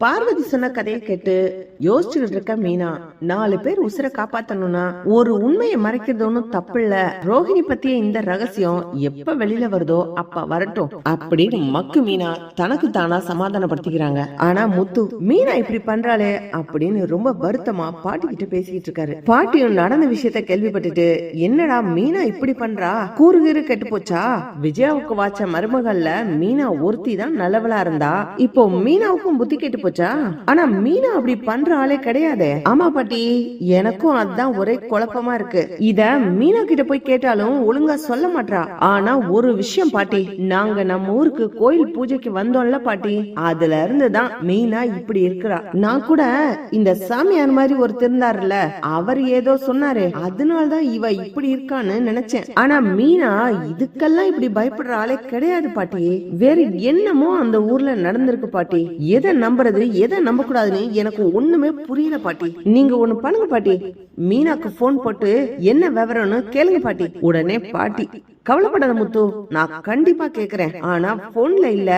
பார்வதி சொன்ன கதையை கேட்டு யோசிச்சுக்கிட்டு இருக்க மீனா நாலு பேர் உசுர காப்பாத்தணும்னா ஒரு உண்மையை மறைக்கிறது தப்பு இல்ல ரோஹிணி பத்திய இந்த ரகசியம் எப்ப வெளியில வருதோ அப்ப வரட்டும். அப்படின்னு மக்கு மீனா தனக்கு தானா சமாதானப்படுத்திக்கிறாங்க. ஆனா முத்து மீனா இப்படி பண்றாளே அப்படின்னு ரொம்ப வருத்தமா பாட்டி கிட்ட பேசிக்கிட்டு இருக்காரு. பாட்டியும் நடந்த விஷயத்த கேள்விப்பட்டுட்டு என்னடா மீனா இப்படி பண்றா? கூறுகீறு கெட்டு போச்சா? விஜயாவுக்கு வாச்ச மருமகள்ல மீனா ஒருத்தி தான் நல்லவளா இருந்தா இப்போ மீனாவுக்கும் புத்தி கேட்டு போச்சா? ஆனா மீனா அப்படி பண்ற ஆளே கிடையாதே. ஆமா பாட்டி எனக்கும் அதான் ஒரே குழப்பமா இருக்கு. இத மீனா கிட்ட போய் கேட்டாலும் ஒழுங்கா சொல்ல மாட்டா ஆனா ஒரு விஷயம் பாட்டி நாங்க நம்ம ஊருக்கு கோயில் பூஜைக்கு வந்தோம்ல பாட்டி அதுல இருந்துதான் மீனா இப்படி இருக்கிறா. நான் கூட இந்த சாமியார் மாதிரி ஒருத்தர் இருந்தாருல்ல அவர் ஏதோ சொன்னாரு அதனாலதான் இவ இப்படி இருக்கான்னு நினைச்சேன். ஆனா மீனா இதுக்கெல்லாம் இப்படி பயப்படுற ஆளே கிடையாது பாட்டி. வேற என்னமோ அந்த ஊர்ல நடந்திருக்கு பாட்டி. எதை நம்புறது? எதை நம்ப கூடாதுன்னு எனக்கு ஒண்ணுமே புரியல பாட்டி. நீங்க ஒண்ணு பண்ணுங்க பாட்டி. மீனாக்கு போன் போட்டு என்ன விவரம்னு கேளுங்க பாட்டி. உடனே பாட்டி. கவலைப்படாத முத்து நான் கண்டிப்பா கேக்குறேன். ஆனா போன்ல இல்ல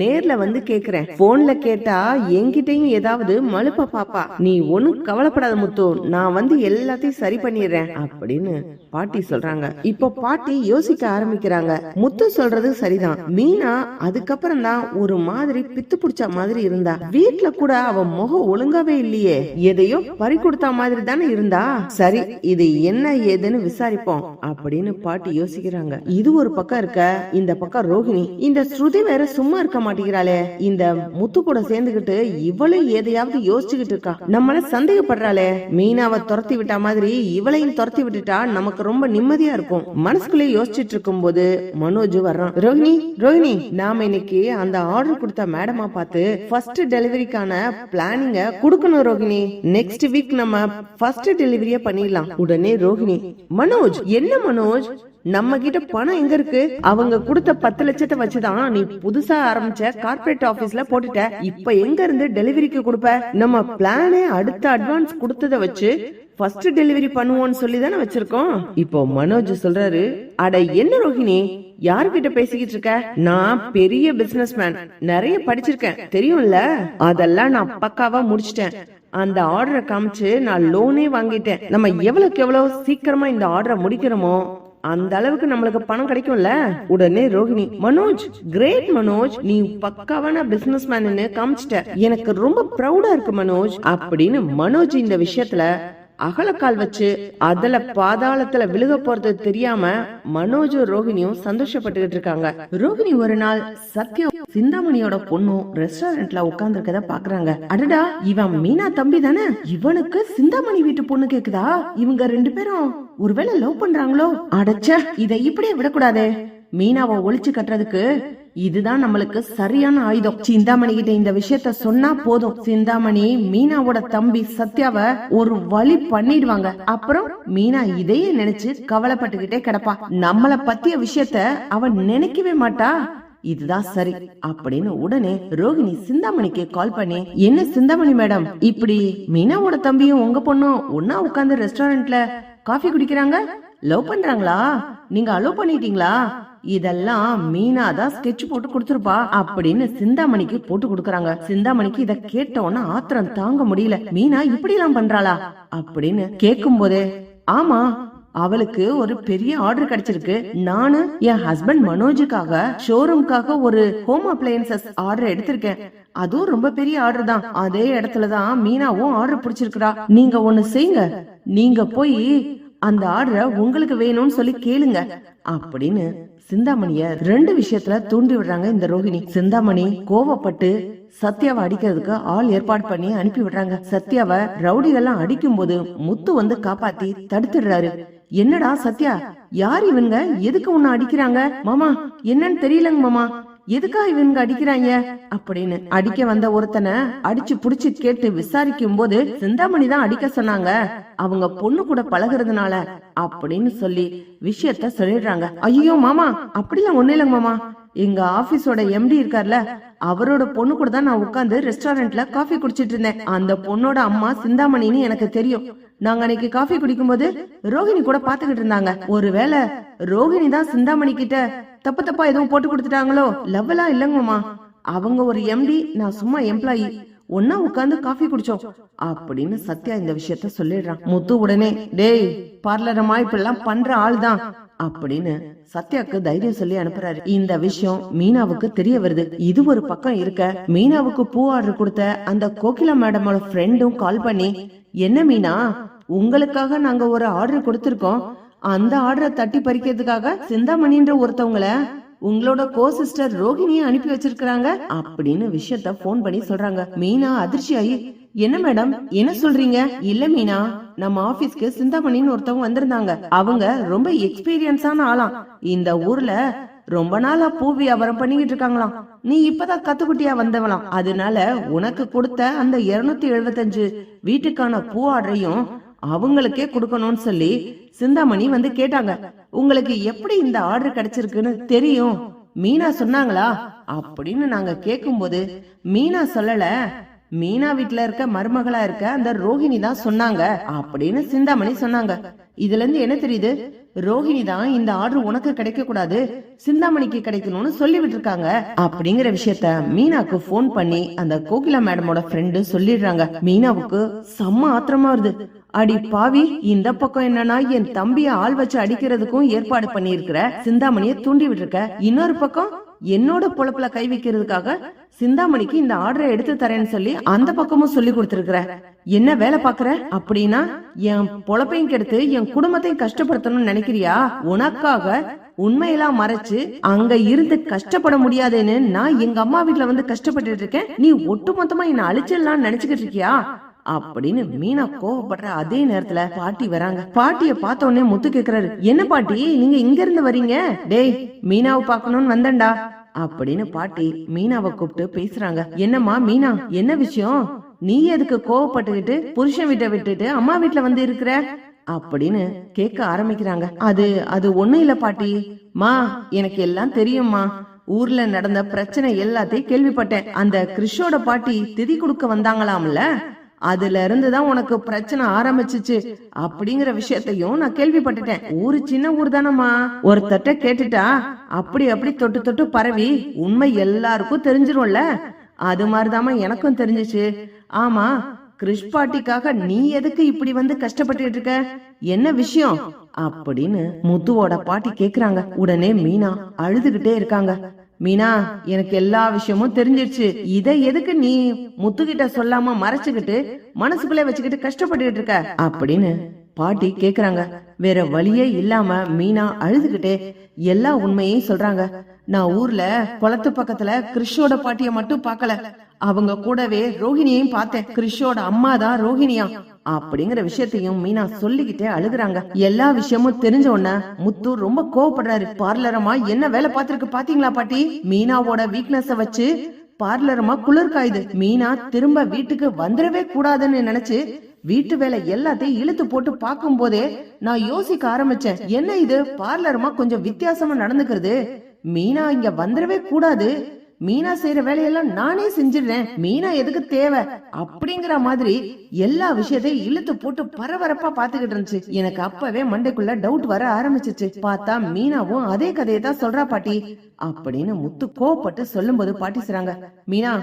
நேர்ல வந்து கேக்குறேன். போன்ல கேட்டா என்கிட்டயும் ஏதாவது மழுப்ப பாப்பா. நீ ஒண்ணும் கவலைப்படாத முத்து நான் வந்து எல்லாத்தையும் சரி பண்ணிடுறேன் அப்படின்னு பாட்டி சொல்றாங்க. இப்போ பாட்டி யோசிக்க ஆரம்பிக்கிறாங்க. முத்து சொல்றது சரிதான். மீனா அதுக்கப்புறம் தான் ஒரு மாதிரி பித்து புடிச்ச மாதிரி இருந்தா. வீட்ல கூட அவ முகம் ஒழுங்காவே இல்லையே. எதையோ பறி கொடுத்த மாதிரி தானே இருந்தா. சரி இது என்ன ஏதுன்னு விசாரிப்போம் அப்படின்னு பாட்டி யோசிக்கிறாங்க. இது ஒரு பக்கம் இருக்க இந்த பக்கம் ரோஹிணி. இந்த ஸ்ருதி வேற சும்மா இருக்க மாட்டேங்கிறாளே. இந்த முத்து கூட சேர்ந்துகிட்டு இவளும் எதையாவது யோசிச்சுக்கிட்டு இருக்கா. நம்மள சந்தேகப்படுறாளே. மீனாவை துரத்தி விட்டா மாதிரி இவளையும் துரத்தி விட்டுட்டா நமக்கு ரொம்ப நிம்மதியா இருக்கும். மனசுக்குள்ளே யோசிச்சுட்டு இருக்கும் போது மனோஜ் வர்றான். ரோஹிணி ரோஹிணி நாம இன்னைக்கு அந்த ஆர்டர் கொடுத்த மேடமா பார்த்து ஃபர்ஸ்ட் டெலிவரிக்கான பிளானிங்க கொடுக்கணும் ரோஹிணி. நெக்ஸ்ட் வீக் நம்ம ஃபர்ஸ்ட் டெலிவரியா பண்ணிடலாம். உடனே ரோஹிணி மனோஜ் என்ன மனோஜ்? நம்ம கிட்ட பணம் எங்க இருக்கு? அவங்க கொடுத்த பத்து லட்சத்தை வச்சுதான் நீ புதுசா ஆரம்பிச்ச கார்ப்பரேட் ஆபீஸ்ல போட்டுட்ட. இப்ப எங்க இருந்து டெலிவரிக்கு கொடுப்ப? நம்ம பிளானே அடுத்த அட்வான்ஸ் கொடுத்தத வச்சு ஃபர்ஸ்ட் டெலிவரி பண்ணுவோம்னு சொல்லி தானே வச்சிருக்கோம். இப்போ மனோஜ் சொல்றாரு அட என்ன ரோஹிணி? யார்கிட்ட பேசிக்கிட்டு இருக்க? நான் பெரிய பிசினஸ் மேன் நிறைய படிச்சிருக்கேன். தெரியும்ல? அதெல்லாம் நான் பக்காவா முடிச்சிட்டேன். அந்த ஆர்டரை காமிச்சு நான் லோனே வாங்கிட்டேன். நம்ம எவ்வளவுக்கு எவ்வளவு சீக்கிரமா இந்த ஆர்டரை முடிக்கிறோமோ அந்த அளவுக்கு நம்மளுக்கு பணம் கிடைக்கும்ல? உடனே ரோஹிணி மனோஜ் கிரேட் மனோஜ் நீ பக்காவான பிசினஸ் மேன்னு காமிச்சிட்ட. எனக்கு ரொம்ப ப்ரௌடா இருக்கு மனோஜ். அப்படின்னு மனோஜ் இந்த விஷயத்துல அகலக்கால் வச்சு அதுல பாதாளத்துல விழுக போறது தெரியாம மனோஜும் ரோஹிணியும் சந்தோஷப்பட்டுக்கிட்டு இருக்காங்க. ரோஹிணி ஒரு நாள் சத்யம் சிந்தாமணியோட பொண்ணும் ரெஸ்டாரண்ட்ல உட்கார்ந்து பாக்குறாங்க. அடடா இவன் மீனா தம்பி தானே? இவனுக்கு சிந்தாமணி வீட்டு பொண்ணு கேக்குதா? இவங்க ரெண்டு பேரும் ஒருவேளை லவ் பண்றாங்களோ? அடச்ச இதை இப்படியே விடக்கூடாதே. மீனாவை ஒழிச்சு கட்டுறதுக்கு இதுதான் நம்மளுக்கு சரியான ஆயுதம். சிந்தாமணி கிட்ட இந்த விஷயத்த சொன்னா போதும். சிந்தாமணி மீனாவோட தம்பி சத்யாவ ஒரு வழி பண்ணிடுவாங்க. அப்புறம் மீனா இதையே நினைச்சு கவலைப்பட்டுக்கிட்டே கிடப்பா. நம்மள பத்திய விஷயத்த அவன் நினைக்கவே மாட்டா. இதுதான் சரி அப்படின்னு உடனே ரோகிணி சிந்தாமணிக்கு கால் பண்ணி என்ன சிந்தாமணி மேடம் இப்படி மீனாவோட தம்பியும் உங்க பொண்ணும் ஒன்னா உட்கார்ந்து ரெஸ்டாரண்ட்ல காஃபி குடிக்கிறாங்க? லவ் பண்றாங்களா? நீங்க அலோவ் பண்ணிட்டீங்களா? இதெல்லாம் மீனா தான் ஸ்கெட்ச் போட்டு கொடுத்துருப்பா. அப்படின்னு சிந்தாமணிக்கு போட்டு கொடுக்கறாங்க. சிந்தாமணிக்கு இத கேட்டோன்னா ஆத்திரம் தாங்க முடியல. மீனா இப்படி எல்லாம் பண்றாளா? அப்படின்னு கேக்கும் போதே ஆமா அவளுக்கு ஒரு பெரிய ஆர்டர் கிடைச்சிருக்கு. நானு என் ஹஸ்பண்ட் மனோஜுக்காக ஷோரூம்காக ஒரு ஹோம் அப்ளையன்சஸ் ஆர்டர் எடுத்திருக்கேன். அதுவும் ரொம்ப பெரிய ஆர்டர் தான். அதே இடத்துலதான் மீனாவும் ஆர்டர் பிடிச்சிருக்கா நீங்க ஒண்ணு செய்யுங்க. நீங்க போய் அந்த ஆர்டரை உங்களுக்கு வேணும்னு சொல்லி கேளுங்க. அப்படின்னு சிந்தாமணிய ரெண்டு விஷயத்துல தூண்டி விடுறாங்க இந்த ரோஹிணி. சிந்தாமணி கோவப்பட்டு சத்யாவை அடிக்கிறதுக்கு ஆள் ஏற்பாடு பண்ணி அனுப்பி விடுறாங்க. சத்யாவை ரவுடிகள்லாம் அடிக்கும் போது முத்து வந்து காப்பாத்தி தடுத்துடுறாரு. என்னடா சத்யா? யார் இவங்க? எதுக்கு உன்னை அடிக்கிறாங்க? மாமா என்னன்னு தெரியலங்க மாமா. எதுக்கா இவங்க அடிக்கிறாங்க? அப்படின்னு அடிக்க வந்த ஒருத்தனை அடிச்சு புடிச்சு கேட்டு விசாரிக்கும் போது சிந்தாமணி தான் அடிக்க சொன்னாங்க. அவங்க பொண்ணு கூட பழகுறதுனால அப்படின்னு சொல்லி விஷயத்த சொல்லிடுறாங்க. ஐயோ மாமா அப்படிலாம் ஒண்ணு இல்லைங்க மாமா. எங்க ஆபீஸோட எம்டி இருக்கார்ல அவரோட பொண்ணு கூட தான் நான் உட்கார்ந்து ரெஸ்டாரண்ட்ல காஃபி குடிச்சிட்டு இருந்தேன். அந்த பொண்ணோட அம்மா சிந்தாமணின்னு எனக்கு தெரியும். நாங்க அன்னைக்கு காஃபி குடிக்கும்போது ரோகிணி கூட பாத்துக்கிட்டு இருந்தாங்க. ஒருவேளை ரோகிணி தான் சிந்தாமணி கிட்ட தப்பு தப்பா எதுவும் போட்டு கொடுத்துட்டாங்களோ? லவ்வலா இல்லங்கம்மா அவங்க ஒரு எம்டி நான் சும்மா எம்ப்ளாயி ஒன்னா உட்கார்ந்து காஃபி குடிச்சோம். அப்படின்னு சத்யா இந்த விஷயத்த சொல்லிடுறான். முத்து உடனே டேய் பார்லரமா எல்லாம் பண்ற ஆள் தான் அப்படின்னு சத்யாக்கு தைரியம் சொல்லி அனுப்புறாரு. இந்த விஷயம் மீனாவுக்கு தெரிய வருது. இது ஒரு பக்கம் இருக்க மீனாவுக்கு பூ ஆர்டர் கொடுத்த அந்த கோகிலா மேடமோட ஃப்ரெண்டும் கால் பண்ணி என்ன மீனா உங்களுக்காக நாங்க ஒரு ஆர்டர் கொடுத்திருக்கோம். அந்த ஆர்டரை தட்டி பறிக்கிறதுக்காக சிந்தாமணின்ற ஒருத்தவங்கள உங்களோட கோ சிஸ்டர் ரோகிணியை அனுப்பி வச்சிருக்காங்க அப்படின்னு விஷயத்த போன் பண்ணி சொல்றாங்க. மீனா அதிர்ச்சி ஆகி என்ன மேடம் என்ன சொல்றீங்க? இல்ல மீனா நம்ம ஆபீஸ்க்கு சிந்தாமணின்னு ஒருத்தவங்க வந்திருந்தாங்க. அவங்க ரொம்ப எக்ஸ்பீரியன்ஸான ஆளாம். இந்த ஊர்ல ரொம்ப நாளா பூ வியாபாரம் பண்ணிக்கிட்டு இருக்காங்களாம். நீ இப்பதான் கத்துக்குட்டியா வந்தவளாம். அதனால உனக்கு கொடுத்த அந்த இருநூத்தி எழுபத்தஞ்சு வீட்டுக்கான பூ ஆர்டரையும் அவங்களுக்கே கொடுக்கணும்னு சொல்லி சிந்தாமணி வந்து கேட்டாங்க. உங்களுக்கு எப்படி இந்த ஆர்டர் கிடைச்சிருக்குன்னு தெரியும்? மீனா சொன்னாங்களா? அப்படின்னு நாங்க கேக்கும்போது மீனா சொல்லல. மீனா வீட்ல இருக்க மருமகளா இருக்க அந்த ரோஹிணி தான் சொன்னாங்க அப்படின்னு சிந்தாமணி சொன்னாங்க. இதுல இருந்து என்ன தெரியுது? ரோஹிணி தான் இந்த ஆர்டர் உனக்கு கிடைக்க கூடாது சிந்தாமணிக்கு கிடைக்கணும்னு சொல்லி இருக்காங்க அப்படிங்கிற விஷயத்த மீனாக்கு போன் பண்ணி அந்த கோகிலா மேடமோட ஃப்ரெண்டு சொல்லிடுறாங்க. மீனாவுக்கு செம்ம ஆத்திரமா வருது. அடி பாவி இந்த பக்கம் என்னன்னா என் தம்பிய ஆள் வச்சு அடிக்கிறதுக்கும் ஏற்பாடு பண்ணியிருக்கிற சிந்தாமணிய தூண்டி விட்டுருக்க. இன்னொரு பக்கம் என்னோட பொழப்புல கை வைக்கிறதுக்காக சிந்தாமணிக்கு இந்த ஆர்டரை எடுத்து தரேன்னு சொல்லி அந்த பக்கமும் சொல்லி கொடுத்திருக்கிற. என்ன வேலை பாக்குற அப்படின்னா என் பொழப்பையும் கெடுத்து என் குடும்பத்தையும் கஷ்டப்படுத்தணும்னு நினைக்கிறியா? உனக்காக உண்மையெல்லாம் மறைச்சு அங்க இருந்து கஷ்டப்பட முடியாதுன்னு நான் எங்க அம்மா வீட்டுல வந்து கஷ்டப்பட்டுட்டு இருக்கேன். நீ ஒட்டுமொத்தமா என்ன அழிச்சிடலாம்னு நினைச்சுக்கிட்டு இருக்கியா? அப்படின்னு மீனா கோவப்படுற அதே நேரத்துல பாட்டி வராங்க. பாட்டிய பார்த்த உடனே முத்து கேக்குறாரு என்ன பாட்டி? நீங்க இங்க இருந்து வர்றீங்க டேய் மீனாவை பார்க்கணும்னு வந்தேன்டா. அப்படின்னு பாட்டி மீனாவை கூப்பிட்டு பேசுறாங்க. என்னம்மா மீனா என்ன விஷயம்? நீ எதுக்கு கோவப்பட்டுக்கிட்டு புருஷன் வீட்டை விட்டுட்டு அம்மா வீட்ல வந்து இருக்கிற அப்படின்னு கேட்க ஆரம்பிக்கிறாங்க. அது அது ஒண்ணும் இல்ல பாட்டி. மா எனக்கு எல்லாம் தெரியும்மா. ஊர்ல நடந்த பிரச்சனை எல்லாத்தையும் கேள்விப்பட்டேன். அந்த கிறிஷோட பாட்டி திதி கொடுக்க வந்தாங்களாம்ல? அதுல இருந்து தான் உனக்கு பிரச்சனை ஆரம்பிச்சுச்சு. அப்படிங்கிற விஷயத்தையும் நான் கேள்விப்பட்டுட்டேன். ஊரு சின்ன ஊர் தானம்மா. ஒருத்தட்ட கேட்டுட்டா அப்படி அப்படி தொட்டு தொட்டு பரவி உண்மை எல்லாருக்கும் தெரிஞ்சிரும்ல. அது மாதிரிதாம்மா எனக்கும் தெரிஞ்சுச்சு. ஆமா கிறிஷ் பாட்டிக்காக நீ எதுக்கு இப்படி வந்து கஷ்டப்பட்டுட்டு இருக்க? என்ன விஷயம்? அப்படின்னு முத்துவோட பாட்டி கேக்குறாங்க. உடனே மீனா அழுதுகிட்டே இருக்காங்க. மீனா எனக்கு எல்லா விஷயமும் தெரிஞ்சிருச்சு. இதை எதுக்கு நீ முத்துக்கிட்ட சொல்லாம மறைச்சுக்கிட்டு மனசுக்குள்ளே வச்சுக்கிட்டு கஷ்டப்பட்டுக்கிட்டு இருக்க? அப்படின்னு பாட்டி கேக்குறாங்க. வேற வழியே இல்லாம மீனா அழுதுகிட்டே எல்லா உண்மையையும் சொல்றாங்க. நான் ஊர்ல குளத்து பக்கத்துல கிறிஷோட பாட்டிய மட்டும் பாக்கல. அவங்க கூடவே ரோஹிணியையும் பார்த்தேன். கிறிஷோட அம்மா தான் ரோஹிணியா. அப்படிங்கிற விஷயத்தையும் மீனா சொல்லிக்கிட்டே அழுகுறாங்க. எல்லா விஷயமும் தெரிஞ்ச உடனே முத்து ரொம்ப கோவப்படுறாரு. பார்லரமா என்ன வேலை பார்த்திருக்கு பாத்தீங்களா பாட்டி? மீனாவோட வீக்னஸ வச்சு பார்லரமா குளிர் காயுது மீனா திரும்ப வீட்டுக்கு வந்துடவே கூடாதுன்னு நினைச்சு வீட்டு வேலை எல்லாத்தையும் இழுத்து போட்டு பார்க்கும் போதே நான் யோசிக்க ஆரம்பிச்சேன். என்ன இது? பார்லரமா கொஞ்சம் வித்தியாசமா நடந்துக்கிறது. மீனா இங்க வந்துடவே கூடாது. மீனா செய்யற வேலையெல்லாம் நானே செஞ்சிடுறேன். மீனா எதுக்கு தேவை? அப்படிங்கிற மாதிரி எல்லா விஷயத்தையும் இழுத்து போட்டு பரபரப்பா பாத்துக்கிட்டு இருந்துச்சு. எனக்கு அப்பவே மண்டைக்குள்ள டவுட் வர ஆரம்பிச்சிச்சு. பார்த்தா மீனாவும் அதே கதையை தான் சொல்றா பாட்டி அப்படின்னு முத்து கோவப்பட்டு சொல்லும்போது பாட்டி சொல்றாங்க மீனா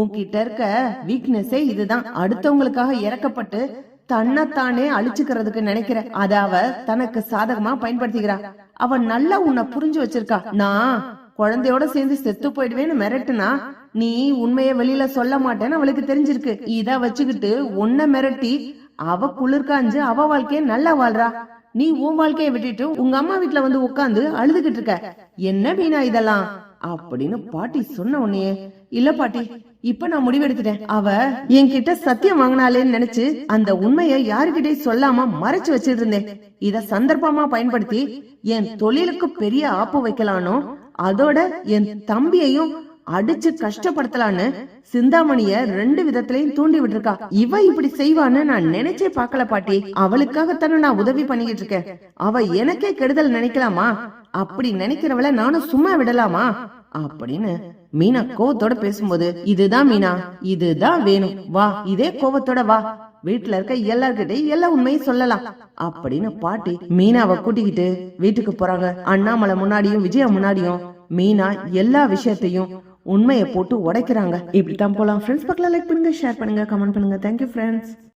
உன்கிட்ட இருக்க வீக்னஸே இதுதான். அடுத்தவங்களுக்காக இறக்கப்பட்டு தன்னைத்தானே அழிச்சுக்கிறதுக்கு நினைக்கிற. அத அவ தனக்கு சாதகமா பயன்படுத்திக்கிறா. அவ நல்லா உன்னை புரிஞ்சு வச்சிருக்கா. நான் குழந்தையோட சேர்ந்து செத்து போயிடுவேன்னு மிரட்டுனா நீ உண்மைய வெளியில சொல்ல மாட்டேன்னு அவளுக்கு தெரிஞ்சிருக்கு. இத வச்சுக்கிட்டு உன்னை மிரட்டி அவ குளிர்காஞ்சு அவ வாழ்க்கைய நல்லா வாழ்றா. நீ உன் வாழ்க்கைய விட்டுட்டு உங்க அம்மா வீட்டுல வந்து உட்கார்ந்து அழுதுகிட்டு இருக்க. என்ன வீணா இதெல்லாம்? அப்படின்னு பாட்டி சொன்ன உடனே இல்ல பாட்டி இப்ப நான் முடிவெடுத்துட்டேன். அவ என்கிட்ட சத்தியம் வாங்கினாலேன்னு நினைச்சு அந்த உண்மைய யாருக்கிட்டயும் சொல்லாம மறைச்சு வச்சிட்டு இருந்தேன். இத சந்தர்ப்பமா பயன்படுத்தி என் தொழிலுக்கு பெரிய ஆப்பு வைக்கலானோ அதோட என் தம்பியையும் அடிச்சு கஷ்டப்படுத்தலான்னு சிந்தாமணிய ரெண்டு விதத்திலையும் தூண்டி விட்டுருக்கா. இவ இப்படி செய்வான்னு நான் நினைச்சே பாக்கல பாட்டி. அவளுக்காகத்தானே நான் உதவி பண்ணிக்கிட்டு இருக்கேன். அவ எனக்கே கெடுதல் நினைக்கலாமா? அப்படி நினைக்கிறவள நானும் சும்மா விடலாமா? அப்படின்னு மீனா கோவத்தோட பேசும்போது இதுதான் மீனா இதுதான் வேணும் வா இதே கோவத்தோட வா. வீட்டுல இருக்க எல்லார்கிட்டயும் எல்லா உண்மையும் சொல்லலாம் அப்படின்னு பாட்டி மீனாவை கூட்டிக்கிட்டு வீட்டுக்கு போறாங்க. அண்ணாமலை முன்னாடியும் விஜயா முன்னாடியும் மீனா எல்லா விஷயத்தையும் உண்மையை போட்டு உடைக்கிறாங்க. இப்படித்தான் போலாம். ஃப்ரெண்ட்ஸ் பக்கம் லைக் பண்ணுங்க ஷேர் பண்ணுங்க கமெண்ட் பண்ணுங்க. Thank you friends